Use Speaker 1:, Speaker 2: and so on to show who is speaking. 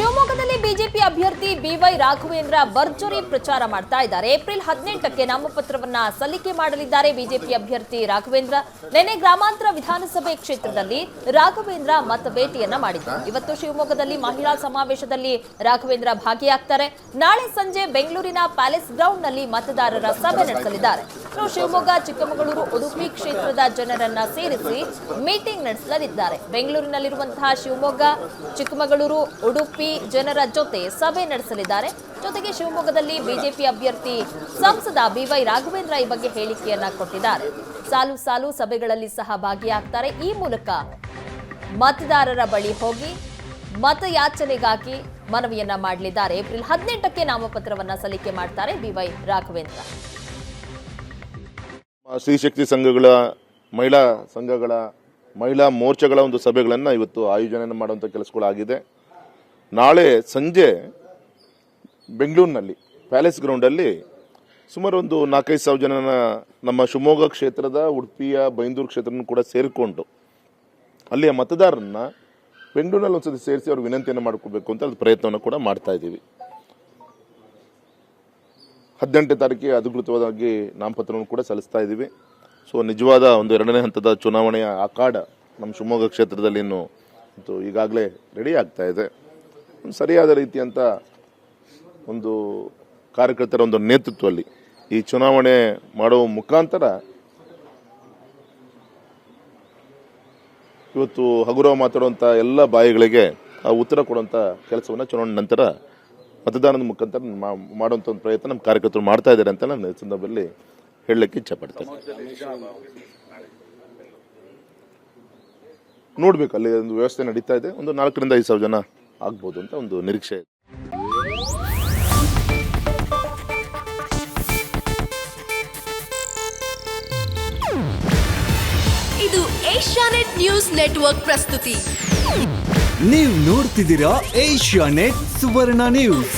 Speaker 1: ಶಿವಮೊಗ್ಗದಲ್ಲಿ ಬಿಜೆಪಿ ಅಭ್ಯರ್ಥಿ ಬಿವೈ ರಾಘವೇಂದ್ರ ಭರ್ಜರಿ ಪ್ರಚಾರ ಮಾಡ್ತಾ ಇದ್ದಾರೆ. ಏಪ್ರಿಲ್ ಹದಿನೆಂಟಕ್ಕೆ ನಾಮಪತ್ರವನ್ನ ಸಲ್ಲಿಕೆ ಮಾಡಲಿದ್ದಾರೆ ಬಿಜೆಪಿ ಅಭ್ಯರ್ಥಿ ರಾಘವೇಂದ್ರ. ನಿನ್ನೆ ಗ್ರಾಮಾಂತರ ವಿಧಾನಸಭೆ ಕ್ಷೇತ್ರದಲ್ಲಿ ರಾಘವೇಂದ್ರ ಮತ ಭೇಟಿಯನ್ನ ಮಾಡಿದ್ರು. ಇವತ್ತು ಶಿವಮೊಗ್ಗದಲ್ಲಿ ಮಹಿಳಾ ಸಮಾವೇಶದಲ್ಲಿ ರಾಘವೇಂದ್ರ ಭಾಗಿಯಾಗ್ತಾರೆ. ನಾಳೆ ಸಂಜೆ ಬೆಂಗಳೂರಿನ ಪ್ಯಾಲೇಸ್ ಗ್ರೌಂಡ್ನಲ್ಲಿ ಮತದಾರರ ಸಭೆ ನಡೆಸಲಿದ್ದಾರೆ. ಶಿವಮೊಗ್ಗ, ಚಿಕ್ಕಮಗಳೂರು, ಉಡುಪಿ ಕ್ಷೇತ್ರದ ಜನರನ್ನ ಸೇರಿಸಿ ಮೀಟಿಂಗ್ ನಡೆಸಲಿದ್ದಾರೆ. ಬೆಂಗಳೂರಿನಲ್ಲಿರುವಂತಹ ಶಿವಮೊಗ್ಗ, ಚಿಕ್ಕಮಗಳೂರು, ಉಡುಪಿ ಜನರ ಜೊತೆ ಸಭೆ ನಡೆಸಲಿದ್ದಾರೆ. ಜೊತೆಗೆ ಶಿವಮೊಗ್ಗದಲ್ಲಿ ಬಿಜೆಪಿ ಅಭ್ಯರ್ಥಿ ಸಂಸದ ಬಿವೈ ರಾಘವೇಂದ್ರ ಈ ಬಗ್ಗೆ ಹೇಳಿಕೆಯನ್ನ ಕೊಟ್ಟಿದ್ದಾರೆ. ಸಾಲು ಸಾಲು ಸಭೆಗಳಲ್ಲಿ ಸಹ ಭಾಗಿಯಾಗ್ತಾರೆ ಈ ಮೂಲಕ ಮತದಾರರ ಬಳಿ ಹೋಗಿ ಮತಯಾಚನೆಗಾಗಿ ಮನವಿಯನ್ನ ಮಾಡಲಿದ್ದಾರೆ. ಏಪ್ರಿಲ್ ಹದಿನೆಂಟಕ್ಕೆ ನಾಮಪತ್ರವನ್ನ ಸಲ್ಲಿಕೆ ಮಾಡ್ತಾರೆ ಬಿವೈ ರಾಘವೇಂದ್ರ.
Speaker 2: ಸ್ತ್ರೀಶಕ್ತಿ ಸಂಘಗಳ, ಮಹಿಳಾ ಸಂಘಗಳ, ಮಹಿಳಾ ಮೋರ್ಚಾಗಳ ಒಂದು ಸಭೆಗಳನ್ನು ಇವತ್ತು ಆಯೋಜನೆ ಮಾಡುವಂಥ ಕೆಲಸಗಳಾಗಿದೆ. ನಾಳೆ ಸಂಜೆ ಬೆಂಗಳೂರಿನಲ್ಲಿ, ಪ್ಯಾಲೇಸ್ ಗ್ರೌಂಡಲ್ಲಿ ಸುಮಾರು ಒಂದು ನಾಲ್ಕೈದು ಸಾವಿರ ಜನನ ನಮ್ಮ ಶಿವಮೊಗ್ಗ ಕ್ಷೇತ್ರದ, ಉಡುಪಿಯ, ಬೈಂದೂರು ಕ್ಷೇತ್ರನೂ ಕೂಡ ಸೇರಿಕೊಂಡು ಅಲ್ಲಿಯ ಮತದಾರರನ್ನ ಬೆಂಗಳೂರಿನಲ್ಲಿ ಒಂದ್ಸತಿ ಸೇರಿಸಿ ಅವ್ರಿಗೆ ವಿನಂತಿಯನ್ನು ಮಾಡ್ಕೋಬೇಕು ಅಂತ ಅದು ಪ್ರಯತ್ನವನ್ನು ಕೂಡ ಮಾಡ್ತಾ ಇದ್ದೀವಿ. ಹದಿನೆಂಟನೇ ತಾರೀಕಿಗೆ ಅಧಿಕೃತವಾಗಿ ನಾಮಪತ್ರವನ್ನು ಕೂಡ ಸಲ್ಲಿಸ್ತಾ ಇದ್ದೀವಿ. ಸೊ, ನಿಜವಾದ ಒಂದು ಎರಡನೇ ಹಂತದ ಚುನಾವಣೆಯ ಅಖಾಡ ನಮ್ಮ ಶಿವಮೊಗ್ಗ ಕ್ಷೇತ್ರದಲ್ಲಿ ಇನ್ನು ಈಗಾಗಲೇ ರೆಡಿ ಆಗ್ತಾ ಇದೆ. ಸರಿಯಾದ ರೀತಿಯಂತ ಒಂದು ಕಾರ್ಯಕರ್ತರ ಒಂದು ನೇತೃತ್ವದಲ್ಲಿ ಈ ಚುನಾವಣೆ ಮಾಡುವ ಮುಖಾಂತರ ಇವತ್ತು ಹಗುರ ಮಾತಾಡುವಂಥ ಎಲ್ಲ ಬಾಯಿಗಳಿಗೆ ಆ ಉತ್ತರ ಕೊಡುವಂಥ ಕೆಲಸವನ್ನು ಚುನಾವಣೆ ನಂತರ ಮತದಾನದ ಮುಖಾಂತರ ಮಾಡುವಂಥ ಒಂದು ಪ್ರಯತ್ನ ನಮ್ಮ ಕಾರ್ಯಕರ್ತರು ಮಾಡ್ತಾ ಇದ್ದಾರೆ ಅಂತ ನಾನು ಸಂದರ್ಭದಲ್ಲಿ ಹೇಳಲಿಕ್ಕೆ ಇಚ್ಛಪಡ್ತೇನೆ. ನೋಡ್ಬೇಕು, ಅಲ್ಲಿ ಒಂದು ವ್ಯವಸ್ಥೆ ನಡೀತಾ ಇದೆ. ಒಂದು ನಾಲ್ಕರಿಂದ ಐದು ಸಾವಿರ ಜನ ಆಗ್ಬೋದು ಅಂತ ಒಂದು ನಿರೀಕ್ಷೆ ಇದೆ.
Speaker 3: ಇದು ಏಷ್ಯಾನೆಟ್ ನ್ಯೂಸ್ ನೆಟ್ವರ್ಕ್ ಪ್ರಸ್ತುತಿ.
Speaker 4: ನೀವು ನೋಡ್ತಿದ್ದೀರಾ ಏಷ್ಯಾ ನೆಟ್ ಸುವರ್ಣ ನ್ಯೂಸ್.